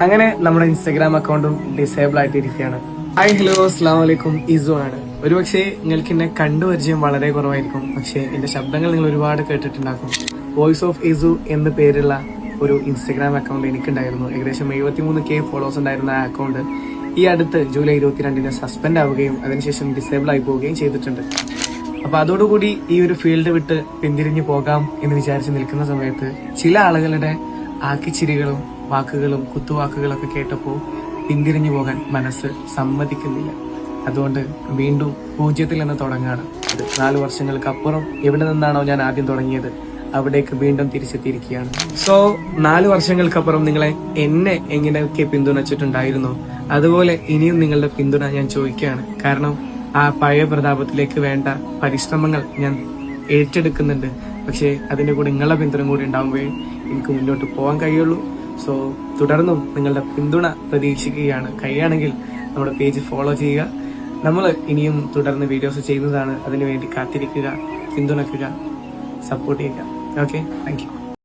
അങ്ങനെ നമ്മുടെ ഇൻസ്റ്റാഗ്രാം അക്കൗണ്ടും ഡിസേബിൾ ആയിട്ടിരിക്കുകയാണ്. ഹായ് ഹലോ അസ്സാം വലൈക്കും ഇസു ആണ്. ഒരുപക്ഷെ നിങ്ങൾക്ക് എന്നെ കണ്ടുപരിചയം വളരെ കുറവായിരിക്കും. പക്ഷേ എന്റെ ശബ്ദങ്ങൾ നിങ്ങൾ ഒരുപാട് കേട്ടിട്ടുണ്ടാക്കും. വോയിസ് ഓഫ് ഇസു എന്ന പേരുള്ള ഒരു ഇൻസ്റ്റാഗ്രാം അക്കൗണ്ട് എനിക്കുണ്ടായിരുന്നു. ഏകദേശം എഴുപത്തിമൂന്ന് കെ ഫോളോവേഴ്സ് ഉണ്ടായിരുന്ന ആ അക്കൗണ്ട് ഈ അടുത്ത് ജൂലൈ ഇരുപത്തിരണ്ടിന് സസ്പെൻഡ് ആവുകയും അതിനുശേഷം ഡിസേബിൾ ആയി പോവുകയും ചെയ്തിട്ടുണ്ട്. അപ്പൊ അതോടുകൂടി ഈ ഒരു ഫീൽഡ് വിട്ട് പിന്തിരിഞ്ഞു പോകാം എന്ന് വിചാരിച്ച് നിൽക്കുന്ന സമയത്ത് ചില ആളുകളുടെ ആക്കിച്ചിരികളും വാക്കുകളും കുത്തുവാക്കുകളൊക്കെ കേട്ടപ്പോൾ പിന്തിരിഞ്ഞു പോകാൻ മനസ്സ് സമ്മതിക്കുന്നില്ല. അതുകൊണ്ട് വീണ്ടും പൂജ്യത്തിൽ നിന്ന് തുടങ്ങുകയാണ്. അത് നാല് വർഷങ്ങൾക്ക് അപ്പുറം എവിടെ നിന്നാണോ ഞാൻ ആദ്യം തുടങ്ങിയത് അവിടേക്ക് വീണ്ടും തിരിച്ചെത്തിയിരിക്കുകയാണ്. സോ നാല് വർഷങ്ങൾക്കപ്പുറം നിങ്ങളെ എന്നെ എങ്ങനെയൊക്കെ പിന്തുണച്ചിട്ടുണ്ടായിരുന്നു? അതുപോലെ ഇനിയും നിങ്ങളുടെ പിന്തുണ ഞാൻ ചോദിക്കുകയാണ്. കാരണം ആ പഴയ പ്രതാപത്തിലേക്ക് വേണ്ട പരിശ്രമങ്ങൾ ഞാൻ ഏറ്റെടുക്കുന്നുണ്ട്. പക്ഷേ അതിന്റെ കൂടെ നിങ്ങളുടെ പിന്തുണ കൂടി ഉണ്ടാകുമ്പോഴേ എനിക്ക് മുന്നോട്ട് പോകാൻ കഴിയുള്ളൂ. സോ തുടർന്നും നിങ്ങളുടെ പിന്തുണ പ്രതീക്ഷിക്കുകയാണ്. കഴിയുകയാണെങ്കിൽ നമ്മുടെ പേജ് ഫോളോ ചെയ്യുക. നമ്മൾ ഇനിയും തുടർന്ന് വീഡിയോസ് ചെയ്യുന്നതാണ്. അതിനുവേണ്ടി കാത്തിരിക്കുക പിന്തുണയ്ക്കുക സപ്പോർട്ട് ചെയ്യുക. Okay thank